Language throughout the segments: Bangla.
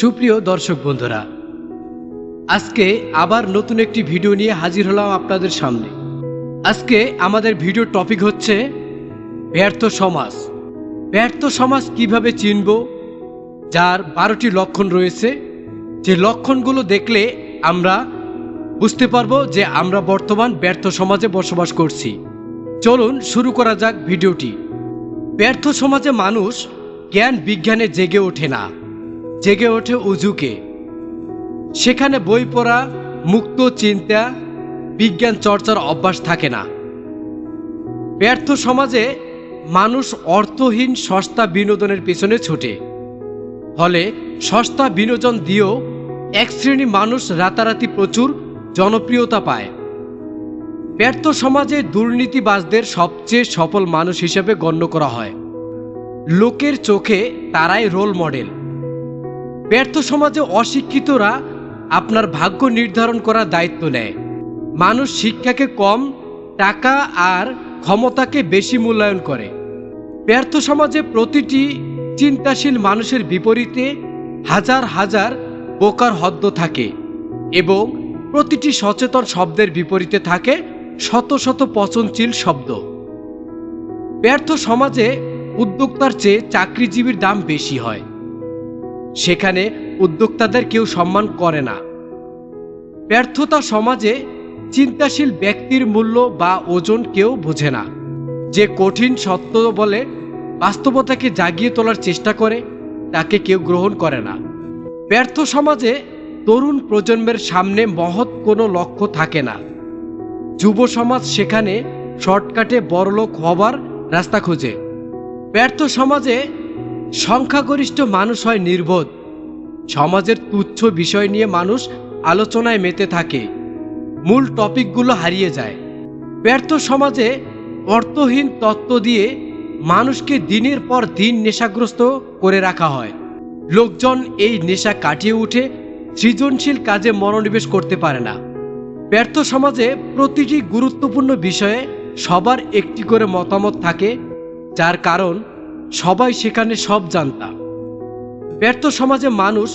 সুপ্রিয় দর্শক বন্ধুরা, আজকে আবার নতুন একটি ভিডিও নিয়ে হাজির হলাম আপনাদের সামনে। আজকে আমাদের ভিডিও টপিক হচ্ছে ব্যর্থ সমাজ। ব্যর্থ সমাজ কীভাবে চিনব? যার বারোটি লক্ষণ রয়েছে। যে লক্ষণগুলো দেখলে আমরা বুঝতে পারব যে আমরা বর্তমান ব্যর্থ সমাজে বসবাস করছি। চলুন শুরু করা যাক ভিডিওটি। ব্যর্থ সমাজে মানুষ জ্ঞান বিজ্ঞানে জেগে ওঠে না। জেগে ওঠে উজুকে। সেখানে বই পড়া, মুক্ত চিন্তা, বিজ্ঞান চর্চার অভ্যাস থাকে না। ব্যর্থ সমাজে মানুষ অর্থহীন সস্তা বিনোদনের পেছনে ছোটে। ফলে সস্তা বিনোদন দিয়েও এক শ্রেণি মানুষ রাতারাতি প্রচুর জনপ্রিয়তা পায়। ব্যর্থ সমাজে দুর্নীতিবাজদের সবচেয়ে সফল মানুষ হিসেবে গণ্য করা হয়। লোকের চোখে তারাই রোল মডেল ব্যর্থ সমাজে অশিক্ষিতরা আপনার ভাগ্য নির্ধারণ করার দায়িত্ব নেয়। মানুষ শিক্ষাকে কম, টাকা আর ক্ষমতাকে বেশি মূল্যায়ন করে। ব্যর্থ সমাজে প্রতিটি চিন্তাশীল মানুষের বিপরীতে হাজার হাজার বোকার হদ্দ থাকে এবং প্রতিটি সচেতন শব্দের বিপরীতে থাকে শত শত পচনশীল শব্দ। ব্যর্থ সমাজে উদ্যোক্তার চেয়ে চাকরিজীবীর দাম বেশি হয়। সেখানে উদ্যোক্তাদের কেউ সম্মান করে না। ব্যর্থতা সমাজে চিন্তাশীল ব্যক্তির মূল্য বা ওজন কেউ বোঝে না। যে কঠিন সত্য বলে বাস্তবতাকে জাগিয়ে তোলার চেষ্টা করে, তাকে কেউ গ্রহণ করে না। ব্যর্থ সমাজে তরুণ প্রজন্মের সামনে মহৎ কোনো লক্ষ্য থাকে না। যুব সমাজ সেখানে শর্টকাটে বড়লোক হবার রাস্তা খোঁজে। ব্যর্থ সমাজে সংখ্যাগরিষ্ঠ মানুষ হয় নির্বোধ। সমাজের তুচ্ছ বিষয় নিয়ে মানুষ আলোচনায় মেতে থাকে। মূল টপিকগুলো হারিয়ে যায়। ব্যর্থ সমাজে অর্থহীন তত্ত্ব দিয়ে মানুষকে দিনের পর দিন নেশাগ্রস্ত করে রাখা হয়। লোকজন এই নেশা কাটিয়ে উঠে সৃজনশীল কাজে মনোনিবেশ করতে পারে না। ব্যর্থ সমাজে প্রতিটি গুরুত্বপূর্ণ বিষয়ে সবার একটি করে মতামত থাকে, যার কারণ সবাই সেখানে সব জানতাম ব্যর্থ সমাজে মানুষ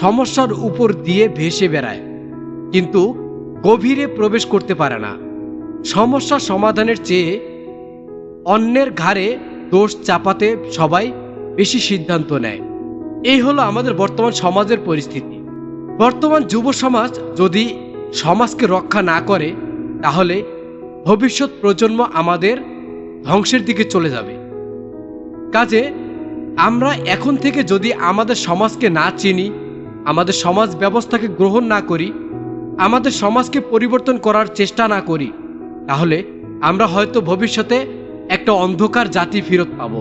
সমস্যার উপর দিয়ে ভেসে বেড়ায়, কিন্তু গভীরে প্রবেশ করতে পারে না। সমস্যা সমাধানের চেয়ে অন্যের ঘাড়ে দোষ চাপাতে সবাই বেশি সিদ্ধান্ত নেয়। এই হলো আমাদের বর্তমান সমাজের পরিস্থিতি। বর্তমান যুব সমাজ যদি সমাজকে রক্ষা না করে, তাহলে ভবিষ্যৎ প্রজন্ম আমাদের ধ্বংসের দিকে চলে যাবে। কাজে, আমরা এখন থেকে যদি আমাদের সমাজকে না চিনি, আমাদের সমাজ ব্যবস্থাকে গ্রহণ না করি, আমাদের সমাজকে পরিবর্তন করার চেষ্টা না করি, তাহলে আমরা হয়তো ভবিষ্যতে একটা অন্ধকার জাতি ফেরত পাব।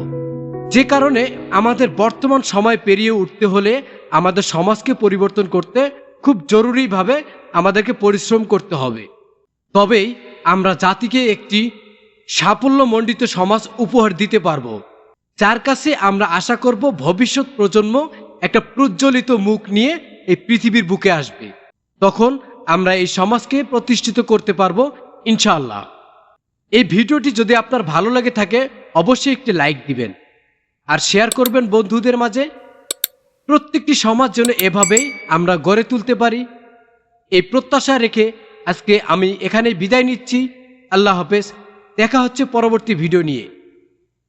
যে কারণে আমাদের বর্তমান সময় পেরিয়ে উঠতে হলে আমাদের সমাজকে পরিবর্তন করতে খুব জরুরিভাবে আমাদেরকে পরিশ্রম করতে হবে। তবেই আমরা জাতিকে একটি সাফল্যমণ্ডিত সমাজ উপহার দিতে পারব। যার কাছে আমরা আশা করব ভবিষ্যৎ প্রজন্ম একটা প্রজ্বলিত মুখ নিয়ে এই পৃথিবীর বুকে আসবে। তখন আমরা এই সমাজকে প্রতিষ্ঠিত করতে পারব, ইনশাআল্লাহ। এই ভিডিওটি যদি আপনার ভালো লাগে থাকে, অবশ্যই একটি লাইক দিবেন। আর শেয়ার করবেন বন্ধুদের মাঝে। প্রত্যেকটি সমাজ যেন এভাবেই আমরা গড়ে তুলতে পারি। এই প্রত্যাশা রেখে আজকে আমি এখানে বিদায় নিচ্ছি। আল্লাহ হাফেজ। দেখা হচ্ছে পরবর্তী ভিডিও নিয়ে।